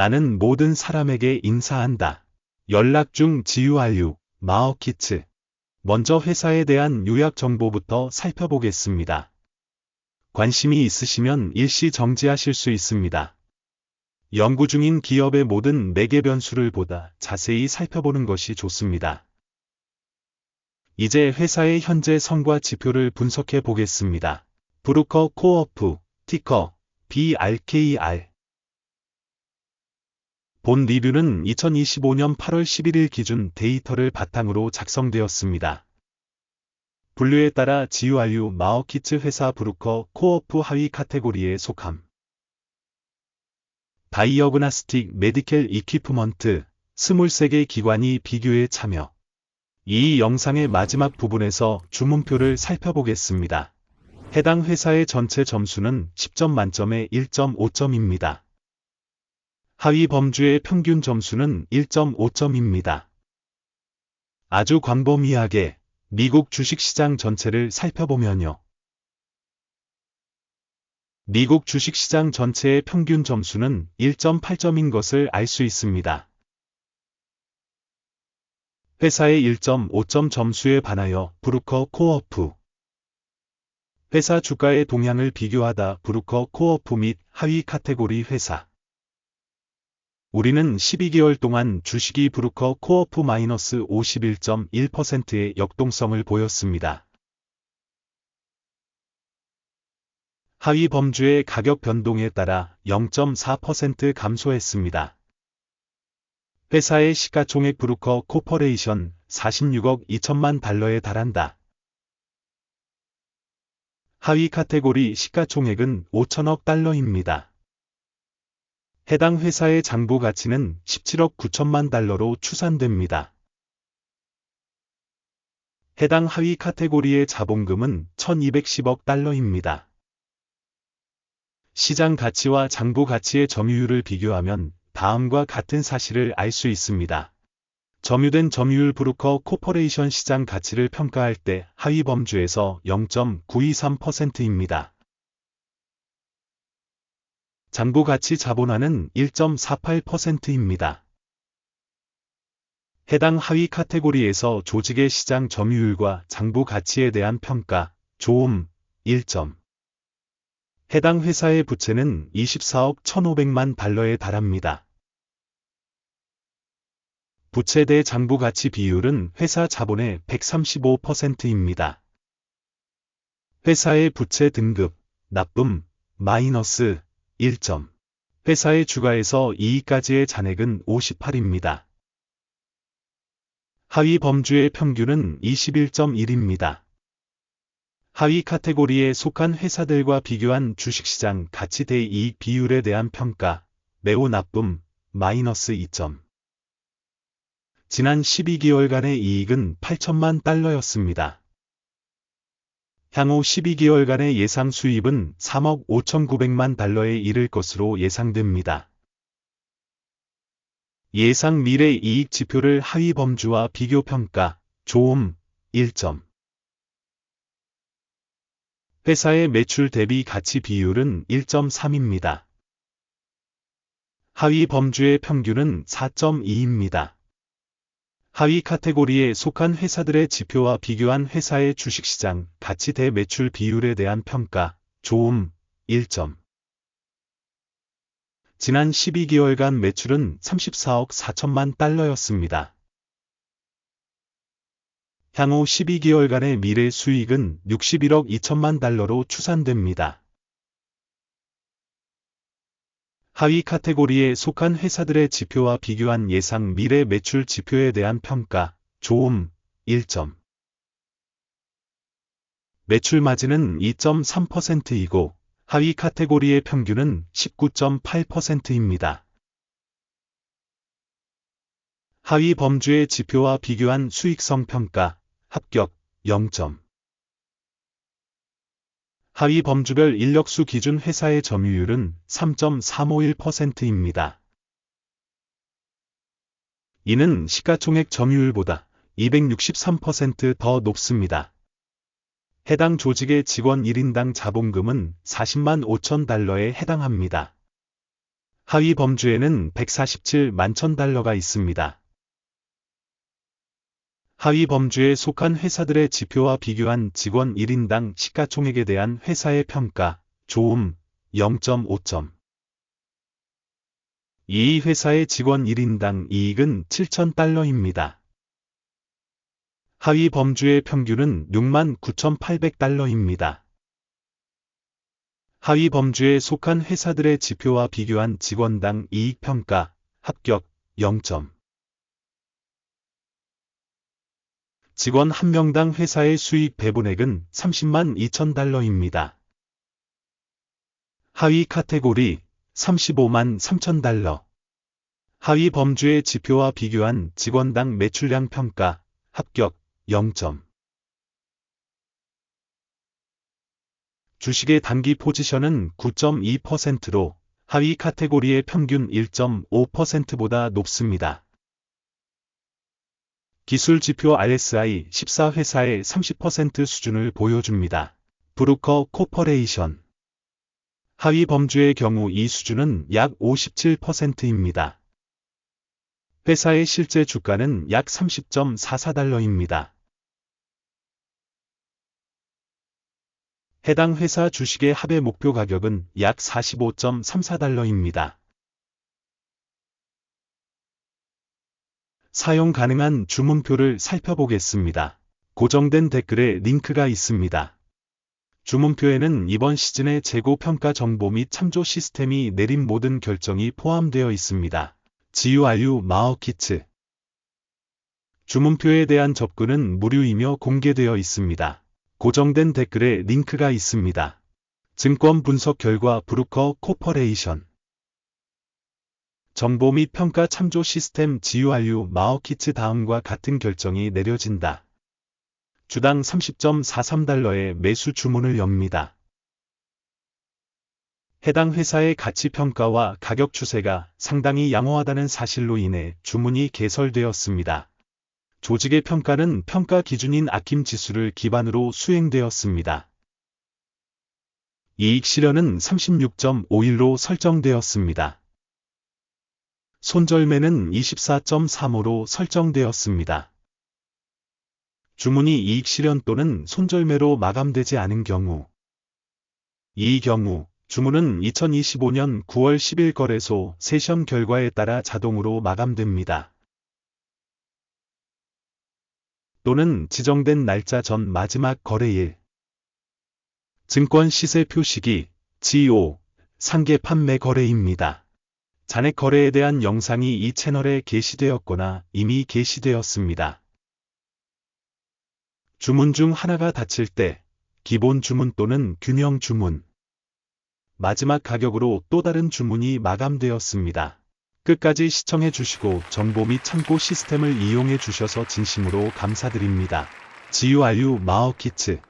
나는 모든 사람에게 인사한다. 연락 중 지유알유, 마어키츠. 먼저 회사에 대한 요약 정보부터 살펴보겠습니다. 관심이 있으시면 일시 정지하실 수 있습니다. 연구 중인 기업의 모든 매개 변수를 보다 자세히 살펴보는 것이 좋습니다. 이제 회사의 현재 성과 지표를 분석해 보겠습니다. 브루커 코어프, 티커, BRKR. 본 리뷰는 2025년 8월 11일 기준 데이터를 바탕으로 작성되었습니다. 분류에 따라 지유알유 마어키츠 회사 브루커 코어프 하위 카테고리에 속함. 다이어그나스틱 메디켈 이퀴프먼트 23개 기관이 비교에 참여. 이 영상의 마지막 부분에서 주문표를 살펴보겠습니다. 해당 회사의 전체 점수는 10점 만점에 1.5점입니다. 하위 범주의 평균 점수는 1.5점입니다. 아주 광범위하게 미국 주식시장 전체를 살펴보면요. 미국 주식시장 전체의 평균 점수는 1.8점인 것을 알 수 있습니다. 회사의 1.5점 점수에 반하여 브루커 코어프 회사 주가의 동향을 비교하다 브루커 코어프 및 하위 카테고리 회사 우리는 12개월 동안 주식이 브루커 코어프 마이너스 51.1%의 역동성을 보였습니다. 하위 범주의 가격 변동에 따라 0.4% 감소했습니다. 회사의 시가총액 브루커 코퍼레이션 46억 2천만 달러에 달한다. 하위 카테고리 시가총액은 5천억 달러입니다. 해당 회사의 장부 가치는 17억 9천만 달러로 추산됩니다. 해당 하위 카테고리의 자본금은 1210억 달러입니다. 시장 가치와 장부 가치의 점유율을 비교하면 다음과 같은 사실을 알 수 있습니다. 점유된 점유율 브루커 코퍼레이션 시장 가치를 평가할 때 하위 범주에서 0.923%입니다. 장부 가치 자본화는 1.48%입니다. 해당 하위 카테고리에서 조직의 시장 점유율과 장부 가치에 대한 평가, 조음, 1점. 해당 회사의 부채는 24억 1,500만 달러에 달합니다. 부채 대 장부 가치 비율은 회사 자본의 135%입니다. 회사의 부채 등급, 나쁨, 마이너스 1점. 회사의 주가에서 이익까지의 잔액은 58입니다. 하위 범주의 평균은 21.1입니다. 하위 카테고리에 속한 회사들과 비교한 주식시장 가치 대 이익 비율에 대한 평가, 매우 나쁨, 마이너스 2점. 지난 12개월간의 이익은 8천만 달러였습니다. 향후 12개월간의 예상 수입은 3억 5,900만 달러에 이를 것으로 예상됩니다. 예상 미래 이익 지표를 하위 범주와 비교 평가, 조음, 1점. 회사의 매출 대비 가치 비율은 1.3입니다. 하위 범주의 평균은 4.2입니다. 하위 카테고리에 속한 회사들의 지표와 비교한 회사의 주식시장 가치 대 매출 비율에 대한 평가, 조음, 1점. 지난 12개월간 매출은 34억 4천만 달러였습니다. 향후 12개월간의 미래 수익은 61억 2천만 달러로 추산됩니다. 하위 카테고리에 속한 회사들의 지표와 비교한 예상 미래 매출 지표에 대한 평가, 조음, 1점. 매출 마진은 2.3%이고 하위 카테고리의 평균은 19.8%입니다. 하위 범주의 지표와 비교한 수익성 평가, 합격 0점. 하위 범주별 인력수 기준 회사의 점유율은 3.351%입니다. 이는 시가총액 점유율보다 263%더 높습니다. 해당 조직의 직원 1인당 자본금은 40만 5천 달러에 해당합니다. 하위 범주에는 147만 천 달러가 있습니다. 하위 범주에 속한 회사들의 지표와 비교한 직원 1인당 시가총액에 대한 회사의 평가, 좋음, 0.5점. 이 회사의 직원 1인당 이익은 7,000달러입니다. 하위 범주의 평균은 69,800달러입니다. 하위 범주에 속한 회사들의 지표와 비교한 직원당 이익 평가, 합격, 0점. 직원 한 명당 회사의 수익 배분액은 30만 2천 달러입니다. 하위 카테고리 35만 3천 달러. 하위 범주의 지표와 비교한 직원당 매출량 평가, 합격, 0점. 주식의 단기 포지션은 9.2%로 하위 카테고리의 평균 1.5%보다 높습니다. 기술 지표 RSI 14회사의 30% 수준을 보여줍니다. 브루커 코퍼레이션 하위 범주의 경우 이 수준은 약 57%입니다. 회사의 실제 주가는 약 30.44달러입니다. 해당 회사 주식의 합의 목표 가격은 약 45.34달러입니다. 사용 가능한 주문표를 살펴보겠습니다. 고정된 댓글에 링크가 있습니다. 주문표에는 이번 시즌의 재고 평가 정보 및 참조 시스템이 내린 모든 결정이 포함되어 있습니다. GURU 마어키츠 주문표에 대한 접근은 무료이며 공개되어 있습니다. 고정된 댓글에 링크가 있습니다. 증권 분석 결과 브루커 코퍼레이션 정보 및 평가 참조 시스템 GURU 마어키츠 다음과 같은 결정이 내려진다. 주당 30.43달러의 매수 주문을 엽니다. 해당 회사의 가치 평가와 가격 추세가 상당히 양호하다는 사실로 인해 주문이 개설되었습니다. 조직의 평가는 평가 기준인 아킴 지수를 기반으로 수행되었습니다. 이익 실현은 36.51로 설정되었습니다. 손절매는 24.35로 설정되었습니다. 주문이 이익 실현 또는 손절매로 마감되지 않은 경우 이 경우 주문은 2025년 9월 10일 거래소 세션 결과에 따라 자동으로 마감됩니다. 또는 지정된 날짜 전 마지막 거래일 증권 시세 표시기 GO 상계 판매 거래입니다. 잔액 거래에 대한 영상이 이 채널에 게시되었거나 이미 게시되었습니다. 주문 중 하나가 닫힐 때 기본 주문 또는 균형 주문 마지막 가격으로 또 다른 주문이 마감되었습니다. 끝까지 시청해 주시고 정보 및 참고 시스템을 이용해 주셔서 진심으로 감사드립니다. GURU 마어키츠